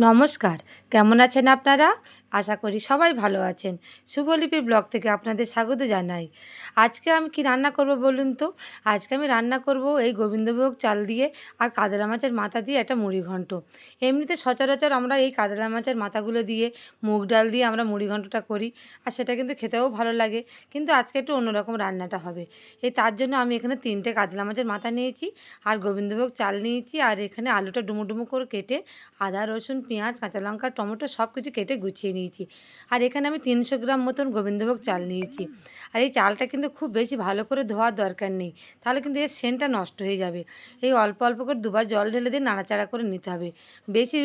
নমস্কার। কেমন আছেন আপনারা? আশা করি সবাই ভালো আছেন। শুভলিপি ব্লগ থেকে আপনাদের স্বাগত জানাই। আজকে আমি কি রান্না করব বলুন তো? আজকে আমি রান্না করব এই গোবিন্দভোগ চাল দিয়ে আর কাতলা মাছের মাথা দিয়ে একটা মুড়ি ঘন্ট। এমনিতে সচরাচর আমরা এই কাতলা মাছের মাথাগুলো দিয়ে, মুগ ডাল দিয়ে আমরা মুড়ি ঘন্টটা করি আর সেটা কিন্তু খেতেও ভালো লাগে। কিন্তু আজকে একটু অন্যরকম রান্নাটা হবে। এই তার জন্য আমি এখানে তিনটে কাতলা মাছের মাথা নিয়েছি আর গোবিন্দভোগ চাল নিয়েছি আর এখানে আলুটা ডুমো ডুমো করে কেটে আদা, রসুন, পেঁয়াজ, কাঁচা লঙ্কা, টমেটো সব কিছু কেটে গুছিয়ে নিয়েছি। আর এখানে আমি তিনশো গ্রাম মতন গোবিন্দভোগ চাল নিয়েছি। আর এই চালটা কিন্তু খুব বেশি ভালো করে ধোয়ার দরকার নেই। তাহলে কিন্তু এর সেন্টটা নষ্ট হয়ে যাবে। এই অল্প অল্প করে দুবার জল ঢেলে দিয়ে নাড়াচাড়া করে নিতে হবে। বেশি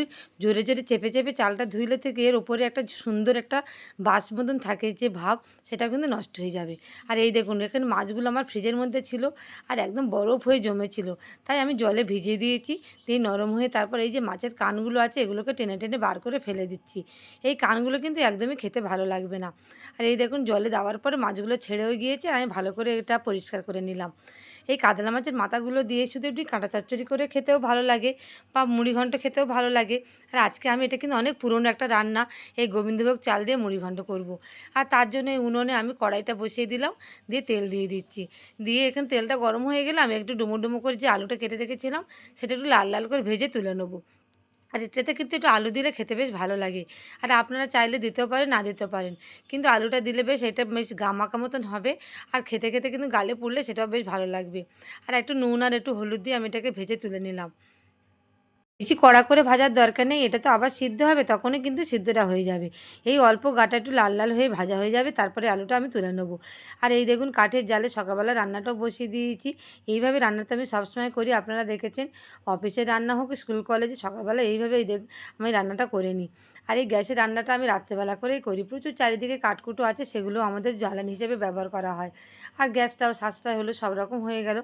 জোরে জোরে চেপে চেপে চালটা ধুইলে থেকে এর ওপরে একটা সুন্দর একটা বাস মতন থাকে যে ভাব সেটা কিন্তু নষ্ট হয়ে যাবে। আর এই দেখুন, এখানে মাছগুলো আমার ফ্রিজের মধ্যে ছিল আর একদম বরফ হয়ে জমেছিল। তাই আমি জলে ভিজিয়ে দিয়েছি। দিয়ে নরম হয়ে তারপর এই যে মাছের কানগুলো আছে, এগুলোকে টেনে টেনে বার করে ফেলে দিচ্ছি। এই কানগুলো কিন্তু একদমই খেতে ভালো লাগবে না। আর এই দেখুন, জলে দেওয়ার পরে মাছগুলো ছেড়েও গিয়েছে, আর আমি ভালো করে এটা পরিষ্কার করে নিলাম। এই কাতলা মাছের মাথাগুলো দিয়ে শুধু একটু কাঁটা চচ্চড়ি করে খেতেও ভালো লাগে বা মুড়িঘণ্ট খেতেও ভালো লাগে। আর আজকে আমি এটা কিন্তু অনেক পুরনো একটা রান্না, এই গোবিন্দভোগ চাল দিয়ে মুড়ি ঘন্ট করব। আর তার জন্য এই উনুনে আমি কড়াইটা বসিয়ে দিলাম, দিয়ে তেল দিয়ে দিচ্ছি। দিয়ে এখানে তেলটা গরম হয়ে গেলে আমি একটু ডুমো ডুমো করে যে আলুটা কেটে রেখেছিলাম, সেটা একটু লাল লাল করে ভেজে তুলে নেব। আর এটাতে কিন্তু একটু আলু দিলে খেতে বেশ ভালো লাগে। আর আপনারা চাইলে দিতেও পারেন, না দিতেও পারেন। কিন্তু আলুটা দিলে বেশ, এটা বেশ গামাকা মতন হবে। আর খেতে খেতে কিন্তু গালে পড়লে সেটাও বেশ ভালো লাগবে। আর একটু নুন আর একটু হলুদ দিয়ে আমি এটাকে ভেজে তুলে নিলাম। বেশি কড়া করে ভাজার দরকার নেই, এটা তো আবার সিদ্ধ হবে, তখনই কিন্তু সিদ্ধটা হয়ে যাবে। এই অল্প গাটা একটু লাল লাল হয়ে ভাজা হয়ে যাবে, তারপরে আলুটা আমি তুলে নেব। আর এই দেখুন কাঠের জালে সকালবেলা রান্নাটাও বসিয়ে দিয়েছি। এইভাবে রান্না তো আমি সবসময় করি, আপনারা দেখেছেন, অফিসে রান্না হোক, স্কুল, কলেজে সকালবেলা এইভাবে এই দেখ, আমি রান্নাটা করে নিই। আর এই গ্যাসের রান্নাটা আমি রাত্রেবেলা করেই করি, প্রচুর চারিদিকে কাঠকুটো আছে, সেগুলো আমাদের জ্বালানি হিসেবে ব্যবহার করা হয়। আর গ্যাসটাও সাশ্রয় হলো সব রকম হয়ে গেল।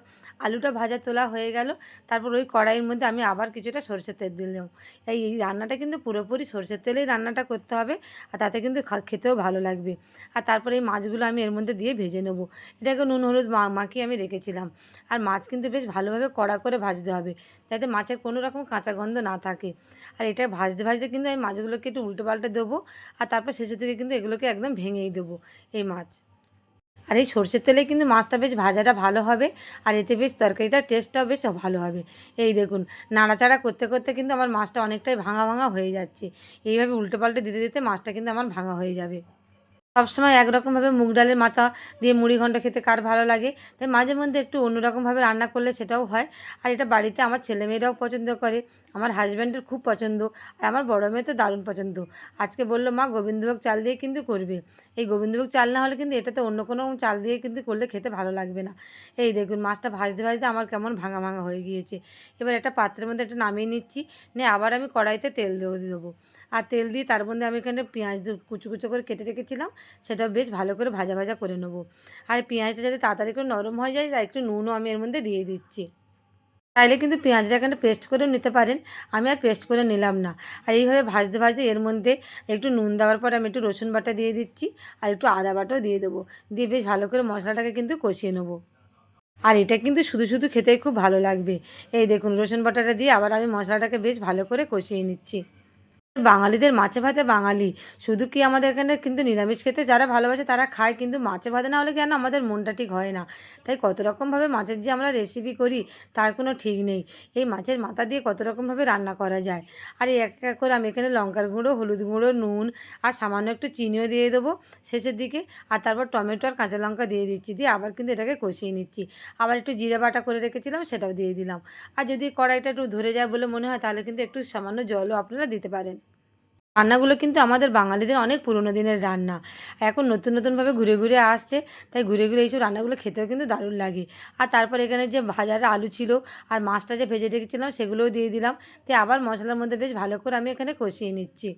আলুটা ভাজা তোলা হয়ে গেল, তারপর ওই কড়াইয়ের মধ্যে আমি আবার কিছুটা সরষের তেল দিলাম এই এই রান্নাটা কিন্তু পুরোপুরি সরষের তেলেই রান্নাটা করতে হবে, আর তাতে কিন্তু খেতেও ভালো লাগবে। আর তারপরে এই মাছগুলো আমি এর মধ্যে দিয়ে ভেজে নেব। এটাকে নুন, হলুদ মাখিয়ে আমি রেখেছিলাম। আর মাছ কিন্তু বেশ ভালোভাবে কড়া করে ভাজতে হবে, যাতে মাছের কোনো রকম কাঁচা গন্ধ না থাকে। আর এটা ভাজতে ভাজতে কিন্তু আমি মাছগুলোকে একটু উল্টো পাল্টে দেবো, আর তারপর শেষের দিকে কিন্তু এগুলোকে একদম ভেঙেই দেবো, এই মাছ। আর এই সর্ষের তেলে কিন্তু মাছটা বেশ ভাজাটা ভালো হবে। আর এতে বেশ তরকারিটা টেস্টটাও বেশ ভালো হবে। এই দেখুন, নাড়াচাড়া করতে করতে কিন্তু আমার মাছটা অনেকটাই ভাঙা ভাঙা হয়ে যাচ্ছে। এইভাবে উল্টোপাল্টে দিতে দিতে মাছটা কিন্তু আমার ভাঙা হয়ে যাবে। সবসময় একরকমভাবে মুগ ডালের মাথা দিয়ে মুড়ি ঘন্ট খেতে কার ভালো লাগে? তাই মাঝে মধ্যে একটু অন্যরকমভাবে রান্না করলে সেটাও হয়। আর এটা বাড়িতে আমার ছেলেমেয়েরাও পছন্দ করে, আমার হাজব্যান্ডের খুব পছন্দ, আর আমার বড় মেয়ে তো দারুণ পছন্দ। আজকে বলল, মা, গোবিন্দভোগ চাল দিয়ে কিন্তু করবে। এই গোবিন্দভোগ চাল না হলে কিন্তু এটাতে অন্য কোনো চাল দিয়ে কিন্তু করলে খেতে ভালো লাগবে না। এই দেখুন, মাছটা ভাজতে ভাজতে আমার কেমন ভাঙা ভাঙা হয়ে গিয়েছে। এবার একটা পাত্রের মধ্যে একটা নামিয়ে নিচ্ছি, নিয়ে আবার আমি কড়াইতে তেল দেবো দেবো। আর তেল দিয়ে তার মধ্যে আমি এখানে পেঁয়াজ কুচো কুচো করে কেটে রেখেছিলাম। সেটাও বেশ ভালো করে ভাজা ভাজা করে নেব। আর পেঁয়াজটা যাতে তাড়াতাড়ি করে নরম হয়ে যায় তাই একটু নুনও আমি এর মধ্যে দিয়ে দিচ্ছি। চাইলে কিন্তু পেঁয়াজটা এখানে পেস্ট করেও নিতে পারেন, আমি আর পেস্ট করে নিলাম না। আর এইভাবে ভাজতে ভাজতে এর মধ্যে একটু নুন দেওয়ার পর আমি একটু রসুন বাটা দিয়ে দিচ্ছি, আর একটু আদা বাটাও দিয়ে দেবো। দিয়ে বেশ ভালো করে মশলাটাকে কিন্তু কষিয়ে নেব। আর এটা কিন্তু শুধু শুধু খেতেই খুব ভালো লাগবে। এই দেখুন, রসুন বাটাটা দিয়ে আবার আমি মশলাটাকে বেশ ভালো করে কষিয়ে নিচ্ছি। বাঙালিদের মাছে ভাতে বাঙালি। শুধু কি আমাদের এখানে কিন্তু নিরামিষ খেতে যারা ভালোবাসে তারা খায়, কিন্তু মাছে ভাতে না হলে কেন আমাদের মনটা ঠিক হয় না। তাই কত রকমভাবে মাছের যে আমরা রেসিপি করি, তার কোনো ঠিক নেই। এই মাছের মাথা দিয়ে কত রকমভাবে রান্না করা যায়। আর এক এক করে আমি এখানে লঙ্কার গুঁড়ো, হলুদ গুঁড়ো, নুন আর সামান্য একটু চিনিও দিয়ে দেবো শেষের দিকে। আর তারপর টমেটো আর কাঁচা লঙ্কা দিয়ে দিচ্ছি, দিয়ে আবার কিন্তু এটাকে কষিয়ে নিচ্ছি। আবার একটু জিরে বাটা করে রেখেছিলাম, সেটাও দিয়ে দিলাম। আর যদি কড়াইটা একটু ধরে যায় বলে মনে হয়, তাহলে কিন্তু একটু সামান্য জলও আপনারা দিতে পারেন। রান্নাগুলো কিন্তু আমাদের বাঙালিদের অনেক পুরনো দিনের রান্না। এখন নতুন নতুনভাবে ঘুরে ঘুরে আসছে, তাই ঘুরে ঘুরে এইসব রান্নাগুলো খেতেও কিন্তু দারুণ লাগে। আর তারপর এখানে যে ভাজার আলু ছিল আর মাছটা যে ভেজে রেখেছিলাম সেগুলোও দিয়ে দিলাম। তাই আবার মশলার মধ্যে বেশ ভালো করে আমি এখানে কষিয়ে নিচ্ছি।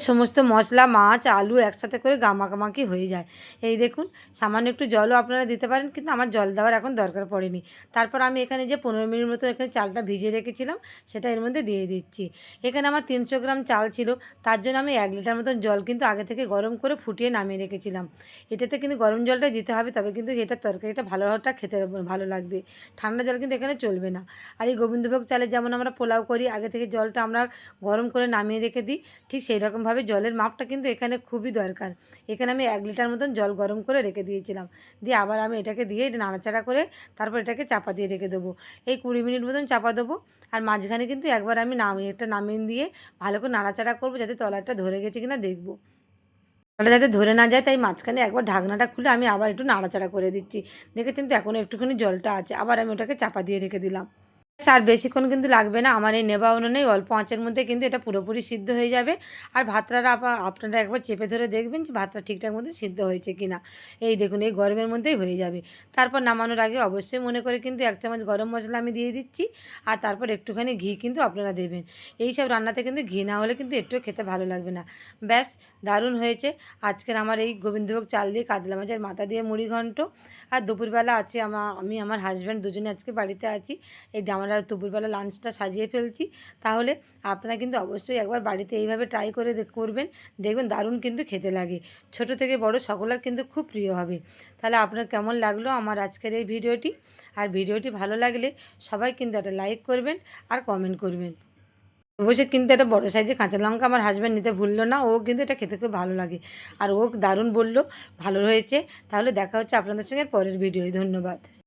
সমস্ত মশলা, মাছ, আলু একসাথে করে গামাকামাকি হয়ে যায়। এই দেখুন, সামান্য একটু জলও আপনারা দিতে পারেন, কিন্তু আমার জল দেওয়ার এখন দরকার পড়েনি। তারপর আমি এখানে যে পনেরো মিনিট মতো এখানে চালটা ভিজিয়ে রেখেছিলাম, সেটা এর মধ্যে দিয়ে দিচ্ছি। এখানে আমার তিনশো গ্রাম চাল ছিল, তার জন্য আমি এক লিটার মতন জল কিন্তু আগে থেকে গরম করে ফুটিয়ে নামিয়ে রেখেছিলাম। এটাতে কিন্তু গরম জলটাই দিতে হবে, তবে কিন্তু এটা তরকারিটা ভালোটা খেতে ভালো লাগবে। ঠান্ডা জল কিন্তু এখানে চলবে না। আর এই গোবিন্দভোগ চালে যেমন আমরা পোলাও করি, আগে থেকে জলটা আমরা গরম করে নামিয়ে রেখে দিই, ঠিক সেই রকমভাবে জলের মাপটা কিন্তু এখানে খুবই দরকার। এখানে আমি এক লিটার মতন জল গরম করে রেখে দিয়েছিলাম। দিয়ে আবার আমি এটাকে দিয়ে এটা নাড়াচাড়া করে তারপর এটাকে চাপা দিয়ে রেখে দেবো। এই কুড়ি মিনিট মতন চাপা দেবো। আর মাঝখানে কিন্তু একবার আমি নামিয়ে, একটা নামিয়ে দিয়ে ভালো করে নাড়াচাড়া করব যাতে তলাটা ধরে গেছে কিনা দেখব। তলাটা যাতে ধরে না যায় তাই মাঝখানে একবার ঢাকনাটা খুলে আমি আবার একটু নাড়াচাড়া করে দিচ্ছি। দেখেছেন তো এখনও একটুখানি জলটা আছে। আবার আমি ওটাকে চাপা দিয়ে রেখে দিলাম। আর বেশিক্ষণ কিন্তু লাগবে না, আমার এই নেবা উনুনে অল্প আঁচের মধ্যে কিন্তু এটা পুরোপুরি সিদ্ধ হয়ে যাবে। আর ভাতটা আপনারা একবার চেপে ধরে দেখবেন যে ভাতটা ঠিকঠাক মতো সিদ্ধ হয়েছে কি না এই দেখুন, এই গরমের মধ্যেই হয়ে যাবে। তারপর নামানোর আগে অবশ্যই মনে করে কিন্তু এক চামচ গরম মশলা আমি দিয়ে দিচ্ছি, আর তারপর একটুখানি ঘি কিন্তু আপনারা দেবেন। এই সব রান্নাতে কিন্তু ঘি না হলে কিন্তু একটু খেতে ভালো লাগবে না। ব্যাস, দারুণ হয়েছে। আজকের আমার এই গোবিন্দভোগ চাল দিয়ে কাতলা মাছের মাথা দিয়ে মুড়ি ঘন্ট। আর দুপুরবেলা আছে আমার আমি, আমার হাজব্যান্ড দুজনে আজকে বাড়িতে আছি। এই আমরা দুপুরবেলা লাঞ্চটা সাজিয়ে ফেলছি। তাহলে আপনারা কিন্তু অবশ্যই একবার বাড়িতে এইভাবে ট্রাই করে করবেন। দেখবেন দারুণ কিন্তু খেতে লাগে। ছোট থেকে বড় সকলের কিন্তু খুব প্রিয় হবে। তাহলে আপনার কেমন লাগল আমার আজকের এই ভিডিওটি? আর ভিডিওটি ভালো লাগলে সবাই কিন্তু একটা লাইক করবেন আর কমেন্ট করবেন। অবশ্যই কিন্তু একটা বড় সাইজে কাঁচা লঙ্কা আমার হাজব্যান্ড নিতে ভুললো না। ও কিন্তু এটা খেতে খুব ভালো লাগে। আর ও দারুণ বলল, ভালো হয়েছে। তাহলে দেখা হচ্ছে আপনাদের সঙ্গে পরের ভিডিওয় ধন্যবাদ।